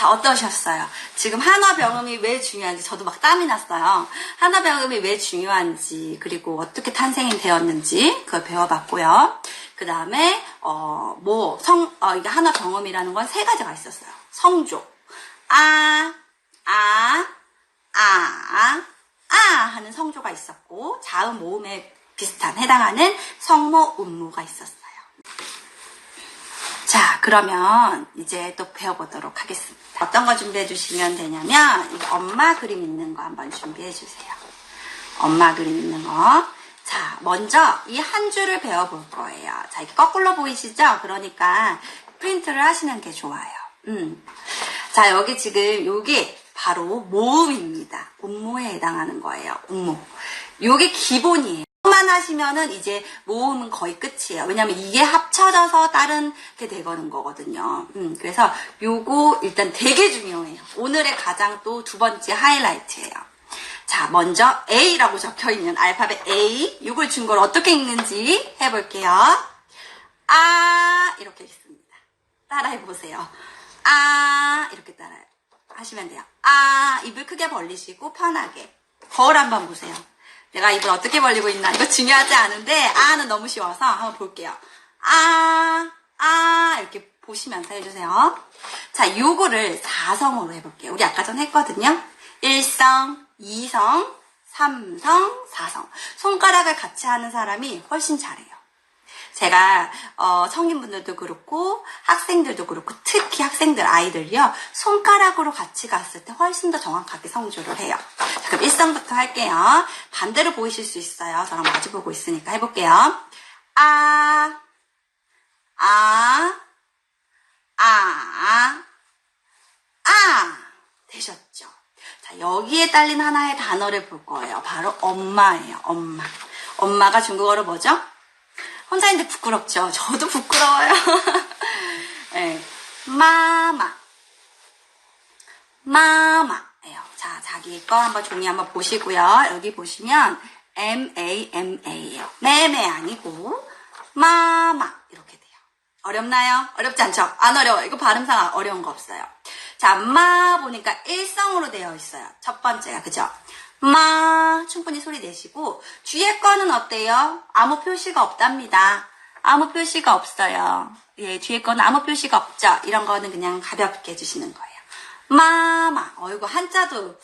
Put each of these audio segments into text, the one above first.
자, 어떠셨어요? 지금 한화 병음이 왜 중요한지 저도 막 땀이 났어요. 한화 병음이 왜 중요한지 그리고 어떻게 탄생이 되었는지 그걸 배워봤고요. 그 다음에 어, 뭐, 성, 어, 이게 한화 병음이라는 건 세 가지가 있었어요. 성조. 아, 아, 아, 아 하는 성조가 있었고 자음 모음에 비슷한 해당하는 성모 음모가 있었어요. 자, 그러면 이제 또 배워보도록 하겠습니다. 어떤 거 준비해 주시면 되냐면, 이 엄마 그림 있는 거 한번 준비해 주세요. 엄마 그림 있는 거. 자, 먼저 이 한 줄을 배워볼 거예요. 자, 이게 거꾸로 보이시죠? 그러니까 프린트를 하시는 게 좋아요. 음. 자, 여기 지금 요게 바로 모음입니다. 음모에 해당하는 거예요. 음모. 요게 기본이에요. 만 하시면은 이제 모음은 거의 끝이에요. 왜냐면 이게 합쳐져서 다른 게 되거는 거거든요. 음, 그래서 요거 일단 되게 중요해요. 오늘의 가장 또 두 번째 하이라이트예요. 자, 먼저 A라고 적혀 있는 알파벳 A. 이걸 준걸 어떻게 읽는지 해볼게요. 아, 이렇게 읽습니다. 따라해 보세요. 아, 이렇게 따라 하시면 돼요. 아, 입을 크게 벌리시고 편하게. 거울 한번 보세요. 내가 입을 어떻게 벌리고 있나. 이거 중요하지 않은데, 아는 너무 쉬워서 한번 볼게요. 아, 아, 이렇게 보시면서 해주세요. 자, 요거를 4성으로 해볼게요. 우리 아까 전 했거든요. 1성, 2성, 3성, 4성. 손가락을 같이 하는 사람이 훨씬 잘해요. 제가 어, 성인분들도 그렇고 학생들도 그렇고 특히 학생들 아이들이요 손가락으로 같이 갔을 때 훨씬 더 정확하게 성조를 해요. 자, 그럼 일성부터 할게요. 반대로 보이실 수 있어요. 저랑 마주 보고 있으니까 해볼게요. 아, 아, 아, 아 되셨죠? 자 여기에 딸린 하나의 단어를 볼 거예요. 바로 엄마예요. 엄마. 엄마가 중국어로 뭐죠? 혼자인데 부끄럽죠. 저도 부끄러워요. 네. 마마. 마마예요. 자, 자기 거 한번 종이 한번 보시고요. 여기 보시면 M-A-M-A예요. 매매 아니고 마마 이렇게 돼요. 어렵나요? 어렵지 않죠? 안 어려워요. 이거 발음상 어려운 거 없어요. 자, 마 보니까 일성으로 되어 있어요. 첫 번째가 그죠? 마 충분히 소리 내시고 뒤에 거는 어때요? 아무 표시가 없답니다. 아무 표시가 없어요. 예, 뒤에 거는 아무 표시가 없죠. 이런 거는 그냥 가볍게 해주시는 거예요. 마마. 어이구 한자도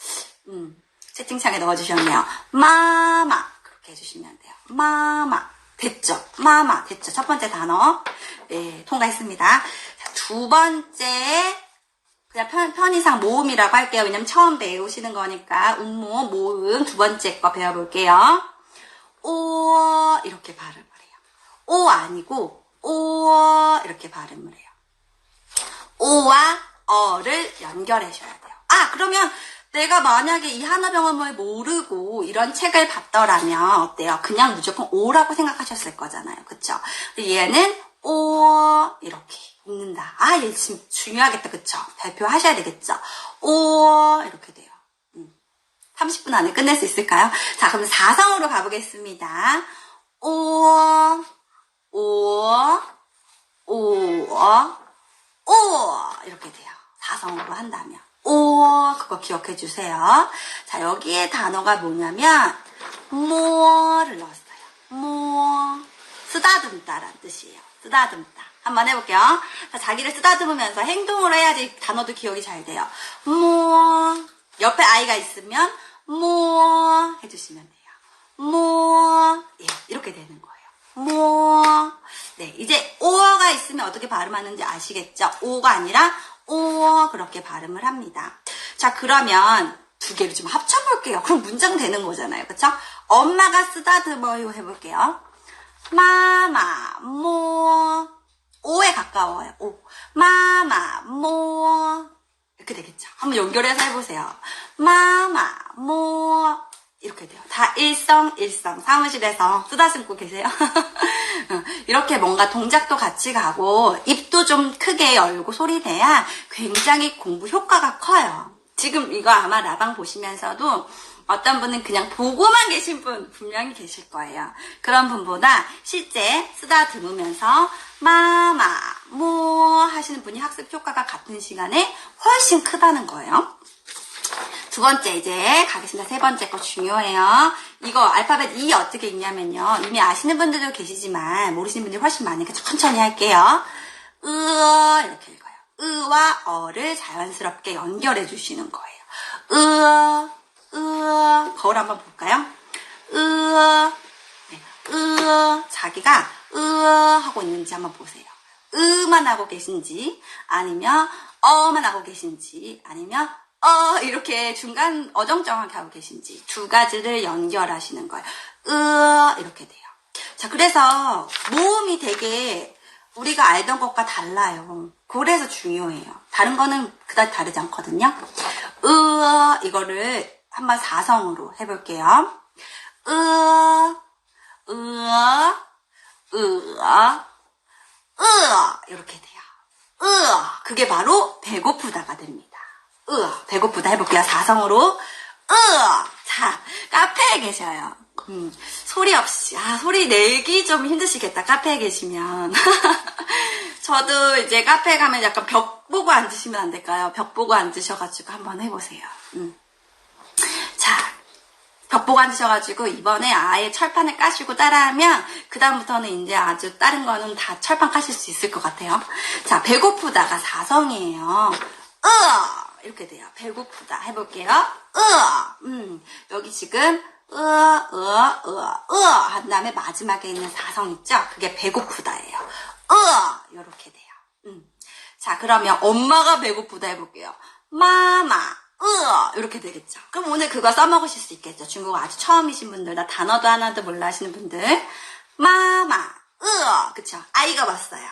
음, 채팅창에 넣어주셨네요. 마마 그렇게 해주시면 돼요. 마마 됐죠? 마마 됐죠? 첫 번째 단어 예, 통과했습니다. 자, 두 번째 그냥 편, 편의상 모음이라고 할게요. 왜냐면 처음 배우시는 거니까 음모, 모음 두 번째 거 배워볼게요. 오 이렇게 발음을 해요. 오 아니고 오 이렇게 발음을 해요. 오와 어를 연결하셔야 돼요. 아 그러면 내가 만약에 이 하나병원을 모르고 이런 책을 봤더라면 어때요? 그냥 무조건 오라고 생각하셨을 거잖아요. 그쵸? 얘는 오 이렇게 읽는다. 아, 얘 지금 중요하겠다. 그쵸? 발표하셔야 되겠죠? 오, 이렇게 돼요. 음. 30분 안에 끝낼 수 있을까요? 자, 그럼 4성으로 가보겠습니다. 오, 오, 오, 오, 이렇게 돼요. 4성으로 한다면. 오, 그거 기억해 주세요. 자, 여기에 단어가 뭐냐면, 뭐를 넣었어요. 뭐, 쓰다듬다란 뜻이에요. 쓰다듬다. 한번 해볼게요. 자, 자기를 쓰다듬으면서 행동을 해야지 단어도 기억이 잘 돼요. 뭐 옆에 아이가 있으면 뭐 해주시면 돼요. 뭐 예, 이렇게 되는 거예요. 뭐 네, 이제 오어가 있으면 어떻게 발음하는지 아시겠죠? 오가 아니라 오어 그렇게 발음을 합니다. 자, 그러면 두 개를 좀 합쳐볼게요. 그럼 문장 되는 거잖아요. 그쵸? 엄마가 쓰다듬어요 해볼게요. 마마, 뭐, 오에 가까워요. 오. 마마, 뭐. 이렇게 되겠죠. 한번 연결해서 해보세요. 마마, 뭐. 이렇게 돼요. 다 일성, 일성. 사무실에서 쓰다듬고 계세요. 이렇게 뭔가 동작도 같이 가고, 입도 좀 크게 열고 소리 내야 굉장히 공부 효과가 커요. 지금 이거 아마 라방 보시면서도 어떤 분은 그냥 보고만 계신 분 분명히 계실 거예요. 그런 분보다 실제 쓰다듬으면서 마마, 뭐 하시는 분이 학습 효과가 같은 시간에 훨씬 크다는 거예요. 두 번째 이제 가겠습니다. 세 번째 거 중요해요. 이거 알파벳 E 어떻게 읽냐면요. 이미 아시는 분들도 계시지만 모르시는 분들이 훨씬 많으니까 천천히 할게요. 으 이렇게 읽어요. 으와 어를 자연스럽게 연결해 주시는 거예요. 으, 으, 거울 한번 볼까요? 으, 네, 으, 자기가 으 하고 있는지 한번 보세요. 으만 하고 계신지, 아니면 어만 하고 계신지, 아니면 어 이렇게 중간 어정쩡하게 하고 계신지 두 가지를 연결하시는 거예요. 으 이렇게 돼요. 자 그래서 모음이 되게 우리가 알던 것과 달라요. 그래서 중요해요. 다른 거는 그다지 다르지 않거든요. 으 이거를 한번 사성으로 해볼게요. 으, 으, 으, 으 이렇게 돼요. 으 그게 바로 배고프다가 됩니다. 으 배고프다 해볼게요. 사성으로 으 자, 카페에 계셔요. 음, 소리 없이, 아, 소리 내기 좀 힘드시겠다, 카페에 계시면. 저도 이제 카페에 가면 약간 벽 보고 앉으시면 안 될까요? 벽 보고 앉으셔가지고 한번 해보세요. 음. 자, 벽 보고 앉으셔가지고 이번에 아예 철판을 까시고 따라하면 그 다음부터는 이제 아주 다른 거는 다 철판 까실 수 있을 것 같아요. 자, 배고프다가 사성이에요. 으 이렇게 돼요. 배고프다 해볼게요. 으 음, 여기 지금 으, 으, 으, 으, 한 다음에 마지막에 있는 사성 있죠? 그게 배고프다예요. 으, 이렇게 돼요. 음. 자, 그러면 엄마가 배고프다 해볼게요. 마마, 으, 이렇게 되겠죠. 그럼 오늘 그거 써먹으실 수 있겠죠. 중국어 아주 처음이신 분들, 나 단어도 하나도 몰라 하시는 분들. 마마, 으, 그쵸. 아이가 왔어요.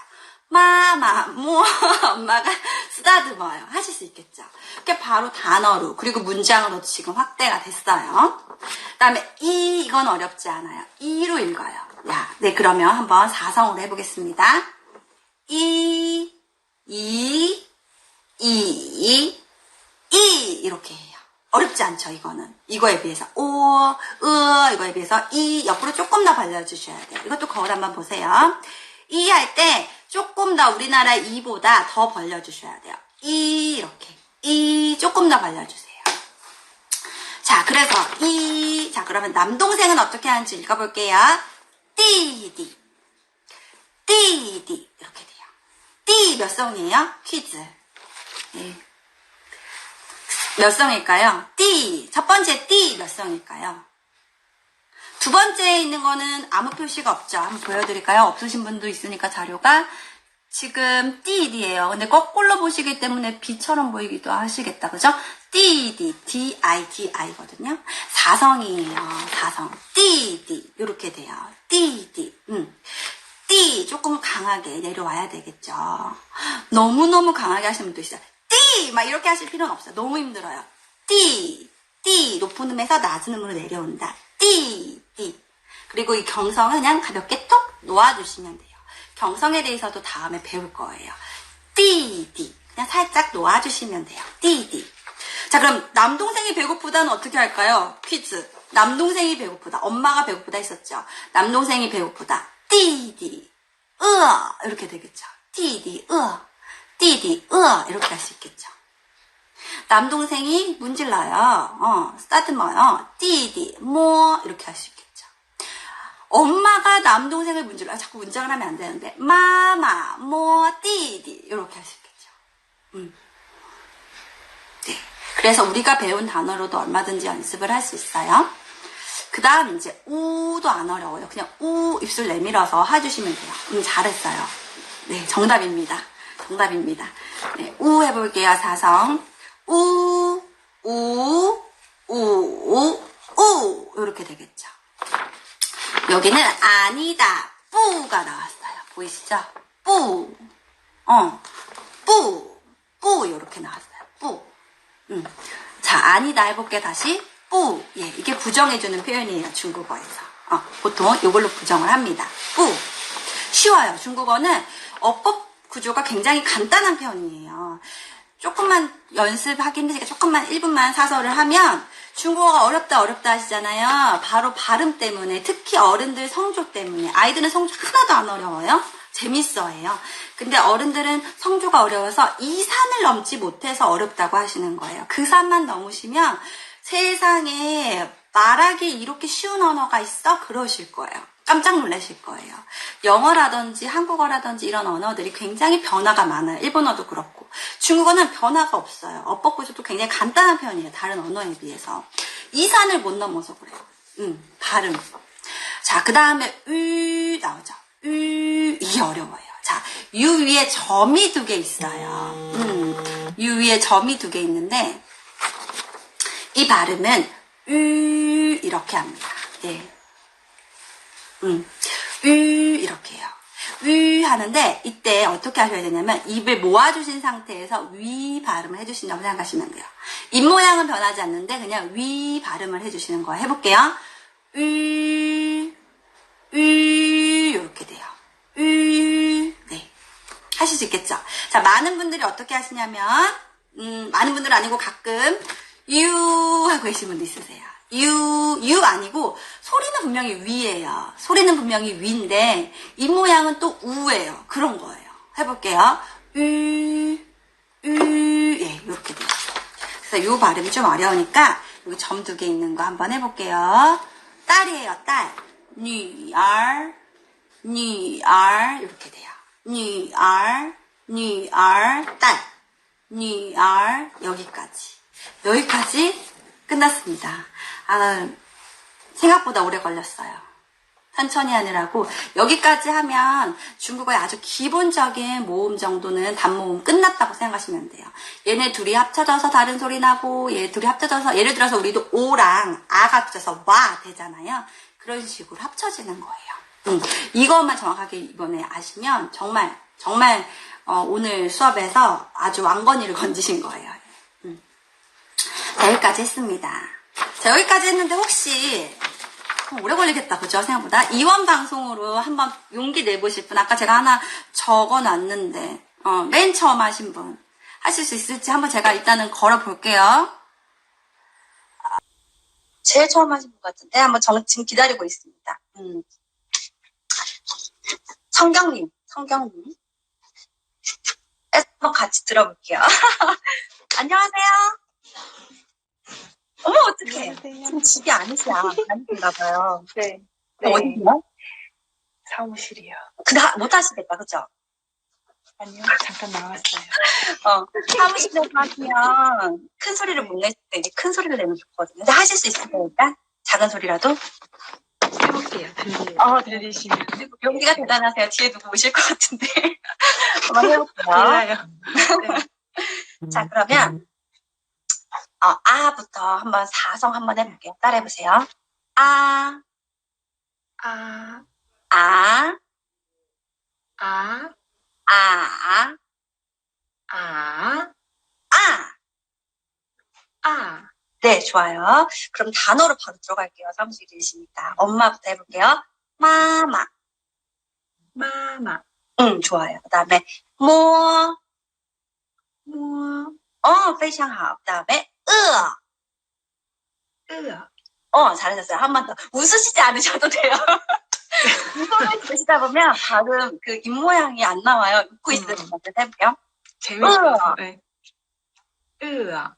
마마, 뭐, 엄마가 쓰다듬어요. 하실 수 있겠죠. 그게 바로 단어로, 그리고 문장으로 지금 확대가 됐어요. 그 다음에, 이, 이건 어렵지 않아요. 이로 읽어요. 야, 네, 그러면 한번 사성으로 해보겠습니다. 이, 이, 이, 이, 이렇게 해요. 어렵지 않죠, 이거는. 이거에 비해서. 오, 으, 이거에 비해서 이, 옆으로 조금 더 벌려주셔야 돼요. 이것도 거울 한번 보세요. 이 할 때 조금 더 우리나라 이보다 더 벌려주셔야 돼요. 이, 이렇게. 이, 조금 더 벌려주세요. 자, 그래서 이, 자, 그러면 남동생은 어떻게 하는지 읽어볼게요. 띠디, 띠디, 이렇게 돼요. 띠 몇 성이에요? 퀴즈. 네. 몇 성일까요? 띠. 첫 번째 띠 몇 성일까요? 두 번째에 있는 거는 아무 표시가 없죠. 한번 보여드릴까요? 없으신 분도 있으니까 자료가. 지금 띠디예요. 근데 거꾸로 보시기 때문에 비처럼 보이기도 하시겠다. 그죠? 띠디, D-I-D-I거든요. 사성이에요. 사성. 띠디. 이렇게 돼요. 띠디. 음. 띠. 조금 강하게 내려와야 되겠죠. 너무너무 강하게 하시는 분도 있어요. 띠! 막 이렇게 하실 필요는 없어요. 너무 힘들어요. 띠, 띠. 높은 음에서 낮은 음으로 내려온다. 띠, 띠. 그리고 이 경성은 그냥 가볍게 톡 놓아주시면 돼요. 경성에 대해서도 다음에 배울 거예요. 띠, 띠. 그냥 살짝 놓아주시면 돼요. 띠, 띠. 자, 그럼 남동생이 배고프다는 어떻게 할까요? 퀴즈. 남동생이 배고프다. 엄마가 배고프다 했었죠. 남동생이 배고프다. 띠디, 으 이렇게 되겠죠. 띠디, 으 띠디, 으 이렇게 할 수 있겠죠. 남동생이 문질러요. 어, 쓰다듬어요. 띠디, 뭐 이렇게 할 수 있겠죠. 엄마가 남동생을 문질러요. 자꾸 문장을 하면 안 되는데 마마, 뭐, 띠디 이렇게 할 수 있겠죠. 음. 네. 그래서 우리가 배운 단어로도 얼마든지 연습을 할 수 있어요. 그 다음 이제 우도 안 어려워요. 그냥 우 입술 내밀어서 해주시면 돼요. 음, 잘했어요. 네, 정답입니다. 정답입니다. 네, 우 해볼게요. 사성. 우, 우, 우, 우, 우. 이렇게 되겠죠. 여기는 아니다. 뿌가 나왔어요. 보이시죠? 뿌. 어, 뿌. 뿌. 이렇게 나왔어요. 뿌. 음. 자, 아니다 해볼게 다시. 뿌. 예, 이게 부정해주는 표현이에요. 중국어에서. 어, 보통 이걸로 부정을 합니다. 뿌. 쉬워요. 중국어는 어법 구조가 굉장히 간단한 편이에요. 조금만 연습하기 힘드니까 조금만 1분만 사설을 하면 중국어가 어렵다 어렵다 하시잖아요. 바로 발음 때문에 특히 어른들 성조 때문에 아이들은 성조 하나도 안 어려워요. 재밌어해요. 근데 어른들은 성조가 어려워서 이 산을 넘지 못해서 어렵다고 하시는 거예요. 그 산만 넘으시면 세상에 말하기 이렇게 쉬운 언어가 있어? 그러실 거예요. 깜짝 놀라실 거예요. 영어라든지 한국어라든지 이런 언어들이 굉장히 변화가 많아요. 일본어도 그렇고. 중국어는 변화가 없어요. 어법 구조도 굉장히 간단한 편이에요. 다른 언어에 비해서. 이 산을 못 넘어서 그래요. 음, 발음. 자, 그 다음에 으 나오죠. 으 이게 어려워요. 자, 유 위에 점이 두 개 있어요. 음, 유 위에 점이 두 개 있는데 이 발음은 으 이렇게 합니다. 예. 음, 으 이렇게 해요. 으 하는데 이때 어떻게 하셔야 되냐면 입을 모아주신 상태에서 위 발음을 해주신다고 생각하시면 돼요. 입 모양은 변하지 않는데 그냥 위 발음을 해주시는 거예요. 해볼게요. 으, 으 이렇게 돼요. 으, 네. 하실 수 있겠죠? 자, 많은 분들이 어떻게 하시냐면, 음, 많은 분들은 아니고 가끔, 유 하고 계신 분도 있으세요. 유, 유 아니고, 소리는 분명히 위예요. 소리는 분명히 위인데, 입 모양은 또 우예요. 그런 거예요. 해볼게요. 으, 으, 예, 이렇게 돼요. 그래서 요 발음이 좀 어려우니까, 여기 점 두 개 있는 거 한번 해볼게요. 딸이에요, 딸. 니, 알, 니, 알, 이렇게 돼요. 니, 알, 니, 알, 딸. 니, 알, 여기까지. 여기까지 끝났습니다. 아, 생각보다 오래 걸렸어요. 천천히 하느라고 여기까지 하면 중국어의 아주 기본적인 모음 정도는 단모음 끝났다고 생각하시면 돼요. 얘네 둘이 합쳐져서 다른 소리 나고 얘 둘이 합쳐져서 예를 들어서 우리도 오랑 아가 합쳐져서 와 되잖아요. 그런 식으로 합쳐지는 거예요. 음, 이것만 정확하게 이번에 아시면 정말 정말 어, 오늘 수업에서 아주 왕건이를 건지신 거예요. 음. 자, 여기까지 했습니다. 자, 여기까지 했는데 혹시 어, 오래 걸리겠다, 그죠? 생각보다. 이원 방송으로 한번 용기 내보실 분. 아까 제가 하나 적어 놨는데, 어, 맨 처음 하신 분. 하실 수 있을지 한번 제가 일단은 걸어 볼게요. 제일 처음 하신 분 같은데, 한번 정, 지금 기다리고 있습니다. 음. 성경님, 성경님. 한번 같이 들어볼게요. 안녕하세요. 어머, 어떡해. 지금 집이 아니시야. 아니신가 봐요. 네. 어디요? 사무실이요. 그다 못 하시겠다, 그죠? 아니요, 잠깐 나왔어요. 어, 사무실에서 하시면 큰 소리를 못낼때 이제 큰 소리를 내면 좋거든요. 근데 하실 수 있으니까 일단 작은 소리라도. 해볼게요. 들리, 어, 들리시면. 용기가 대단하세요. 뒤에 누구 오실 것 같은데. 한번 해볼게요. 몰라요. 자, 그러면 어, 아부터 한번 사성 한번 해볼게요. 따라해보세요. 아, 아, 아, 아, 아, 아, 아. 아. 네, 좋아요. 그럼 단어로 바로 들어갈게요. 사무실 계시니까. 엄마부터 해볼게요. 마마. 마마, 응, 좋아요. 그 다음에, 뭐, 뭐, 어, 非常好. 그 다음에, 으, 으아, 어, 잘하셨어요. 한 번 더. 웃으시지 않으셔도 돼요. 웃음을 드시다 보면 발음, 그, 입모양이 안 나와요. 웃고 있을 것 같아서 해볼게요. 재밌어서. 네. 으아,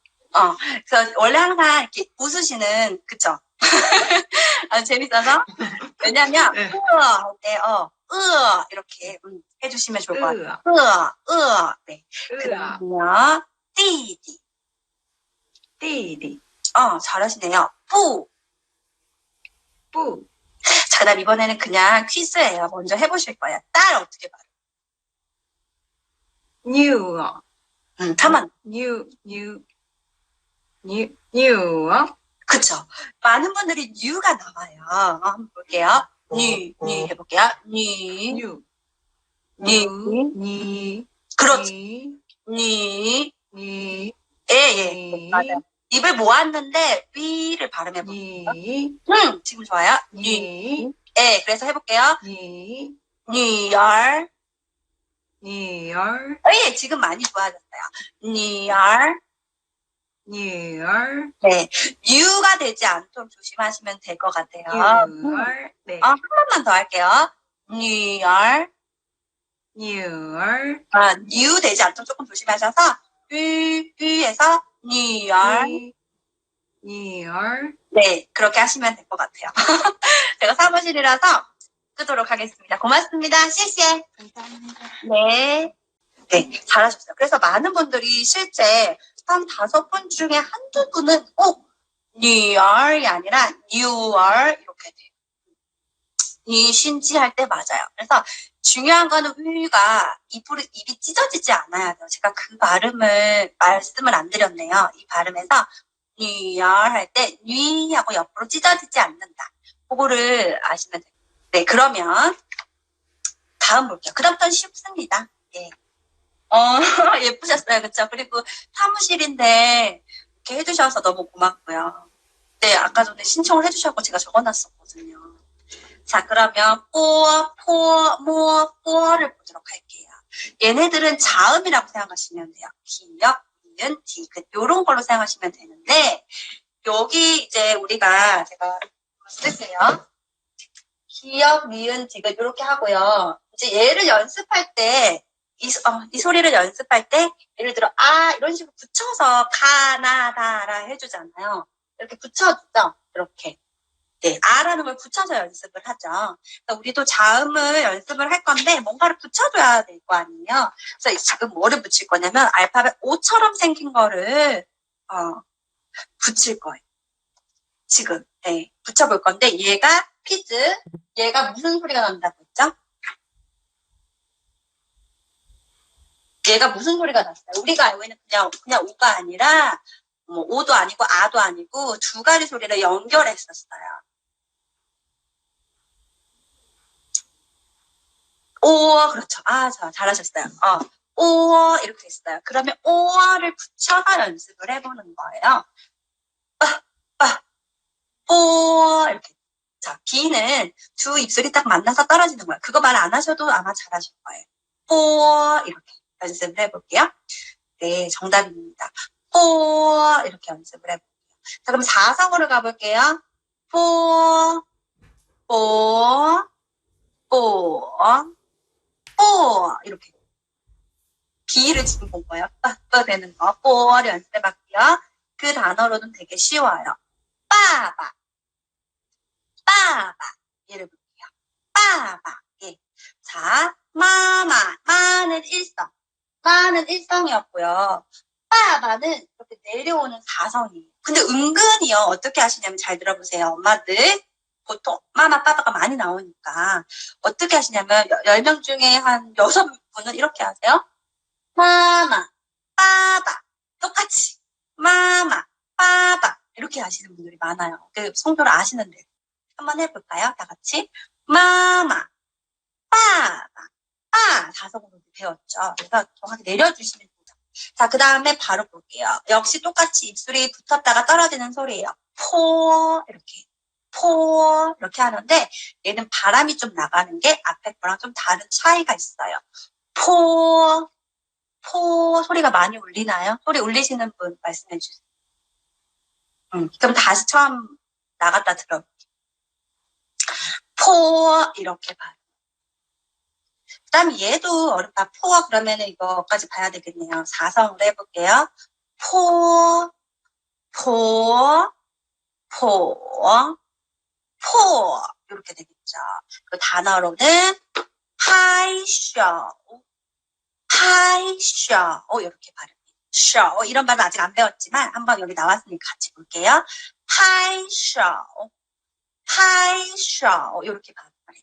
그래서 원래 항상 이렇게 웃으시는, 그쵸? 아, 재밌어서. 왜냐면, 네. 으, 할 때, 어, 으, 이렇게 음, 해주시면 좋을 것 같아요. 으아, 으, 으, 네. 으아, 그다음에요, 띠디. 띠디, 어, 잘하시네요. 뿌. 뿌, 자, 그다음 이번에는 그냥 퀴즈예요. 먼저 해보실 거예요. 딸 어떻게 말해? 뉴어, 음, 타만. 뉴, 뉴, 뉴, 뉴어, 그쵸. 많은 분들이 뉴가 나와요. 어, 한번 볼게요. 뉴, 뉴 해볼게요. 뉴, 뉴, 뉴. 니, 그렇지. 니, 뉴. 니, 예, 예. 맞아요. 입을 모았는데, 위를 발음해볼게요. 니, 음, 지금 좋아요. 뉴. 니, 예, 그래서 해볼게요. 니, 뉴얼. 니얼, 어, 예, 지금 많이 좋아졌어요. 뉴얼. 뉴얼, 네. 유가 되지 않도록 조심하시면 될 것 같아요. 음. 뉴얼, 네. 아, 한 번만 더 할게요. 뉴얼. your, 아, new 되지 않도록 조금 조심하셔서 위, 위에서 뉴얼 your, 네, 그렇게 하시면 될 것 같아요. 제가 사무실이라서 끄도록 하겠습니다. 고맙습니다. 씨씨. 감사합니다. 네. 네, 잘하셨어요. 그래서 많은 분들이 실제 한 다섯 분 중에 한두 분은 꼭 뉴얼이 아니라 뉴얼 이렇게 돼요. 니신지 할 때 맞아요. 그래서 중요한 거는 위가 입으로, 입이 찢어지지 않아야 돼요. 제가 그 발음을, 말씀을 안 드렸네요. 이 발음에서 뉴얼 할 때, 뉘하고 옆으로 찢어지지 않는다. 그거를 아시면 돼요. 네, 그러면 다음 볼게요. 그 다음부터는 쉽습니다. 예. 어, 예쁘셨어요. 그쵸? 그리고 사무실인데 이렇게 해주셔서 너무 고맙고요. 네, 아까 전에 신청을 해주셨고 제가 적어놨었거든요. 자, 그러면 포, 포, 모, 포를 보도록 할게요. 얘네들은 자음이라고 생각하시면 돼요. 기역, 니은, 디귿 요런 걸로 생각하시면 되는데 여기 이제 우리가 제가 쓸게요. 기역, 니은, 디귿 이렇게 하고요. 이제 얘를 연습할 때 이, 어, 이 소리를 연습할 때 예를 들어 아 이런 식으로 붙여서 가나다라 해주잖아요. 이렇게 붙여주죠. 이렇게. 네, 아라는 걸 붙여서 연습을 하죠. 그러니까 우리도 자음을 연습을 할 건데 뭔가를 붙여줘야 될 거 아니에요. 그래서 지금 뭐를 붙일 거냐면 알파벳 O처럼 생긴 거를 어, 붙일 거예요. 지금 네, 붙여볼 건데 얘가 피즈, 얘가 무슨 소리가 난다고 했죠? 얘가 무슨 소리가 났어요? 우리가 알고 있는 그냥 그냥 오가 아니라 뭐 오도 아니고 아도 아니고 두 가지 소리를 연결했었어요. 오 그렇죠. 아, 저 잘하셨어요. 어, 오 이렇게 했어요. 그러면 오를 붙여서 연습을 해보는 거예요. 빠, 빠, 오 이렇게. 자, 비는 두 입술이 딱 만나서 떨어지는 거예요. 그거 말 안 하셔도 아마 잘하실 거예요. 오 이렇게 연습을 해볼게요. 네, 정답입니다. 뽀 이렇게 연습을 해볼게요. 자, 그럼 사성으로 가볼게요. 뽀, 뽀, 뽀, 뽀 이렇게 비를 지금 본 거예요. 빠빠 되는 거. 뽀를 연습해볼게요. 그 단어로는 되게 쉬워요. 빠바, 빠바 얘를 볼게요. 빠바 예. 자, 마마 마는 일성 마는 일성이었고요. 빠바는 이렇게 내려오는 사성이에요. 근데 은근히요, 어떻게 하시냐면 잘 들어보세요. 엄마들. 보통 마마, 빠바가 많이 나오니까 어떻게 하시냐면 10명 중에 한 6분은 이렇게 하세요. 마마, 빠바. 똑같이. 마마, 빠바. 이렇게 하시는 분들이 많아요. 그 성조를 아시는데. 한번 해볼까요? 다 같이. 마마, 빠바. 빠. 사성으로 배웠죠. 그래서 정확히 내려주시면 됩니다. 자, 그 다음에 바로 볼게요. 역시 똑같이 입술이 붙었다가 떨어지는 소리예요. 포, 이렇게. 포, 이렇게 하는데, 얘는 바람이 좀 나가는 게 앞에 거랑 좀 다른 차이가 있어요. 포, 포, 소리가 많이 울리나요? 소리 울리시는 분 말씀해 주세요. 음, 그럼 다시 처음 나갔다 들어볼게요. 포, 이렇게 봐요. 그 다음에 얘도 어렵다. 포, 그러면은 이거까지 봐야 되겠네요. 사성으로 해볼게요. 포, 포, 포, 포. 이렇게 되겠죠. 그 단어로는 하이쇼, 하이쇼. 이렇게 발음해요. 쇼. 이런 발음 아직 안 배웠지만 한번 여기 나왔으니까 같이 볼게요. 하이쇼, 하이쇼. 이렇게 발음해요.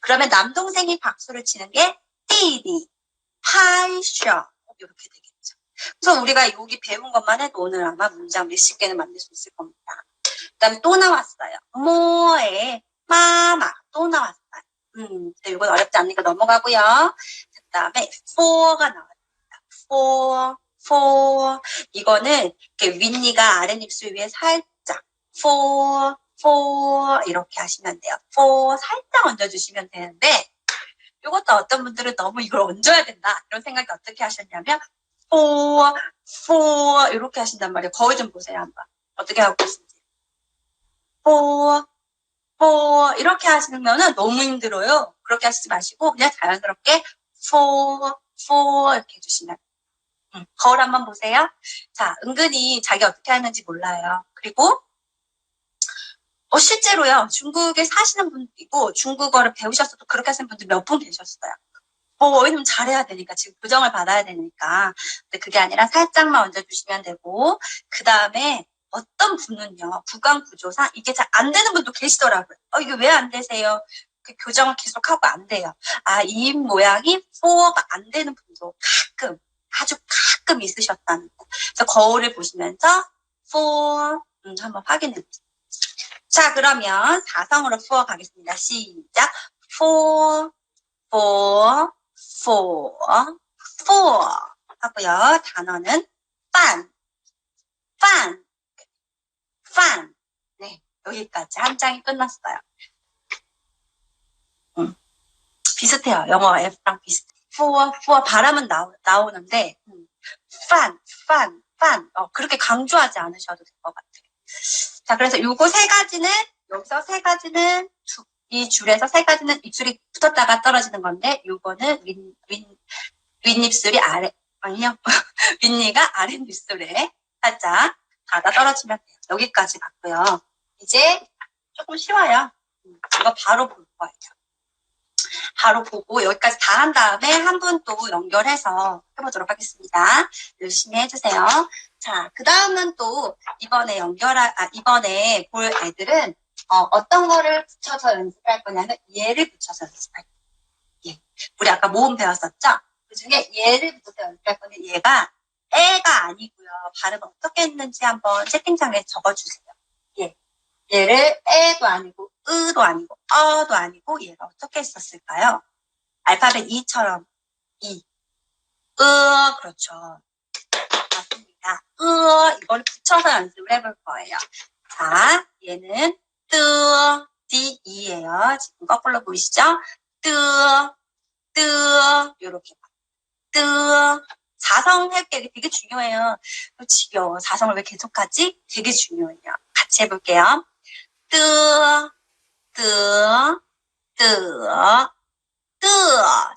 그러면 남동생이 박수를 치는 게 띠디, 하이쇼. 이렇게 되겠죠. 그래서 우리가 여기 배운 것만 해도 오늘 아마 문장 몇십 개는 만들 수 있을 겁니다. 그 다음에 또 나왔어요. 모에 마마 또 나왔어요. 음, 이건 어렵지 않으니까 넘어가고요. 그 다음에 for가 나왔습니다. for, for 이거는 이렇게 윗니가 아랫입술 위에 살짝 for, for 이렇게 하시면 돼요. for 살짝 얹어주시면 되는데 이것도 어떤 분들은 너무 이걸 얹어야 된다 이런 생각이 어떻게 하셨냐면 for, for 이렇게 하신단 말이에요. 거울 좀 보세요 한번. 어떻게 하고 계신지. For, for 이렇게 하시면은 너무 힘들어요. 그렇게 하시지 마시고 그냥 자연스럽게 for, for 이렇게 해주시면. 음, 거울 한번 보세요. 자, 은근히 자기 어떻게 하는지 몰라요. 그리고 어, 실제로요, 중국에 사시는 분이고 중국어를 배우셨어도 그렇게 하시는 분들 몇 분 계셨어요. 어, 왜냐면 잘해야 되니까, 지금 교정을 받아야 되니까. 근데 그게 아니라 살짝만 얹어주시면 되고, 그 다음에 어떤 분은요, 구강 구조상 이게 잘 안 되는 분도 계시더라고요. 어, 이게 왜 안 되세요? 그 교정을 계속하고 안 돼요. 아, 이입 모양이 4가 안 되는 분도 가끔, 아주 가끔 있으셨다는 거. 그래서 거울을 보시면서 4, 음, 한번 확인해 보세요. 자, 그러면 4성으로 4 가겠습니다. 시작. 4, 4, 4, 4 하고요. 단어는 빤, 빤, 빤. 네, 여기까지 한 장이 끝났어요. 음, 비슷해요. 영어 F랑 비슷해. 4, 4 바람은 나오, 나오는데 음, 판, 판, 판. 어, 그렇게 강조하지 않으셔도 될 것 같아요. 자, 그래서 요거 세 가지는 여기서 세 가지는 두- 이 줄에서 세 가지는 입술이 붙었다가 떨어지는 건데 요거는 윗, 윗, 윗입술이 아래 아니요 윗니가 아랫입술에 살짝 닫아 떨어지면 돼요. 여기까지 맞고요. 이제 조금 쉬워요. 음, 이거 바로 볼 거예요. 바로 보고 여기까지 다 한 다음에 한 분 또 연결해서 해보도록 하겠습니다. 열심히 해주세요. 자, 그 다음은 또 이번에 연결할, 아, 이번에 볼 애들은 어, 떤 거를 붙여서 연습할 거냐면 얘를 붙여서 연습할 거예요. 예. 우리 아까 모음 배웠었죠? 그 중에 얘를 붙여서 연습할 건데 얘가 애가 아니고요. 발음 어떻게 했는지 한번 채팅창에 적어주세요. 예. 얘를 애도 아니고 으도 아니고 어도 아니고 얘가 어떻게 했었을까요? 알파벳 E처럼 이, 으, 그렇죠. 맞습니다. 으, 이걸 붙여서 연습을 해볼 거예요. 자, 얘는 뜨, 디, 이예요. 지금 거꾸로 보이시죠? 뜨, 뜨, 요렇게. 뜨, 사성 할게 되게 중요해요. 어, 지겨워. 사성을 왜 계속하지? 되게 중요해요. 같이 해볼게요. 뜨, 뜨, 뜨, 뜨.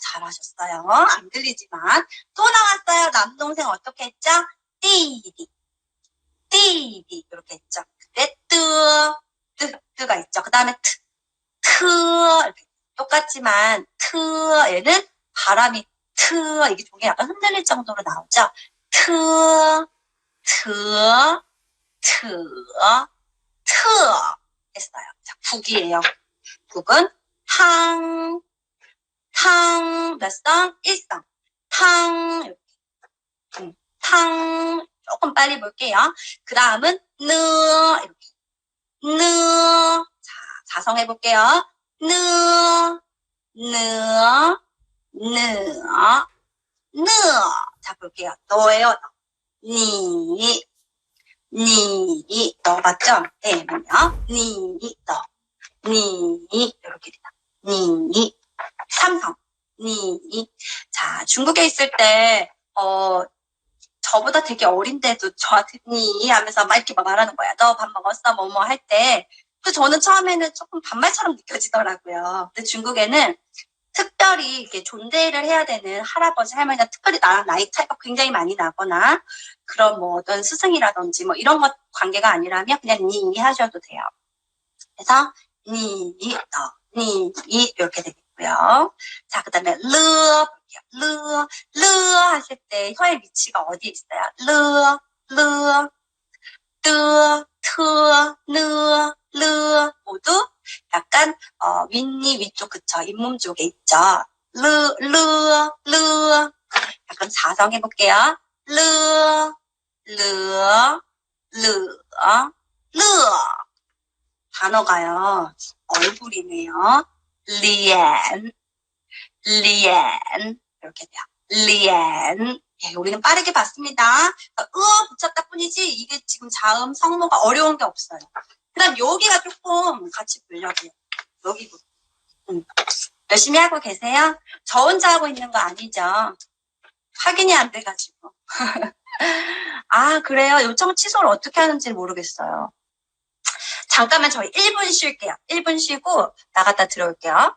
잘하셨어요. 안 들리지만. 또 나왔어요. 남동생 어떻게 했죠? 띠디. 띠디. 이렇게 했죠. 그때 뜨, 뜨, 뜨가 있죠. 그 다음에 트, 트. 이렇게 똑같지만 트, 얘는 바람이 트, 이게 종이 약간 흔들릴 정도로 나오죠. 트, 트, 트, 트. 했어요. 자, 국이에요. 국은 탕, 탕, 몇 성? 일성. 탕, 이렇게. 음, 탕, 조금 빨리 볼게요. 그 다음은 느, 이렇게. 느, 자, 자성 해볼게요. 느, 느, 느, 느. 자, 볼게요. 너예요, 너. 니, 니, 너 맞죠? 네, 뭐요? 니, 너. 니, 이렇게 된다. 니, 삼성. 니. 자, 중국에 있을 때, 어, 저보다 되게 어린데도 저한테 니 하면서 막 이렇게 막 말하는 거야. 너 밥 먹었어? 뭐뭐 할 때. 그 저는 처음에는 조금 반말처럼 느껴지더라고요. 근데 중국에는 특별히 이렇게 존대를 해야 되는 할아버지, 할머니가 특별히 나랑 나이 차이가 굉장히 많이 나거나 그런 뭐 어떤 스승이라든지 뭐 이런 것 관계가 아니라면 그냥 니 하셔도 돼요. 그래서 니, 너, 니, 이렇게 되겠고요. 자, 그 다음에 르. 르, 르 하실 때 혀의 위치가 어디에 있어요? 르, 르, 뜨, 트, 느, 르 모두 약간 어, 윗니 위쪽 그쵸? 잇몸 쪽에 있죠. 르, 르, 르 약간 사성 해볼게요. 르, 르, 르, 르 단어가요. 얼굴이네요. 리엔, 리엔 이렇게 돼요. 리엔. 예, 우리는 빠르게 봤습니다. 으 붙였다 뿐이지 이게 지금 자음 성모가 어려운 게 없어요. 그 다음 여기가 조금 같이 보려고요. 여기 부분. 음. 열심히 하고 계세요? 저 혼자 하고 있는 거 아니죠? 확인이 안 돼가지고. 아 그래요? 요청 취소를 어떻게 하는지 모르겠어요. 잠깐만 저희 1분 쉴게요. 1분 쉬고 나갔다 들어올게요.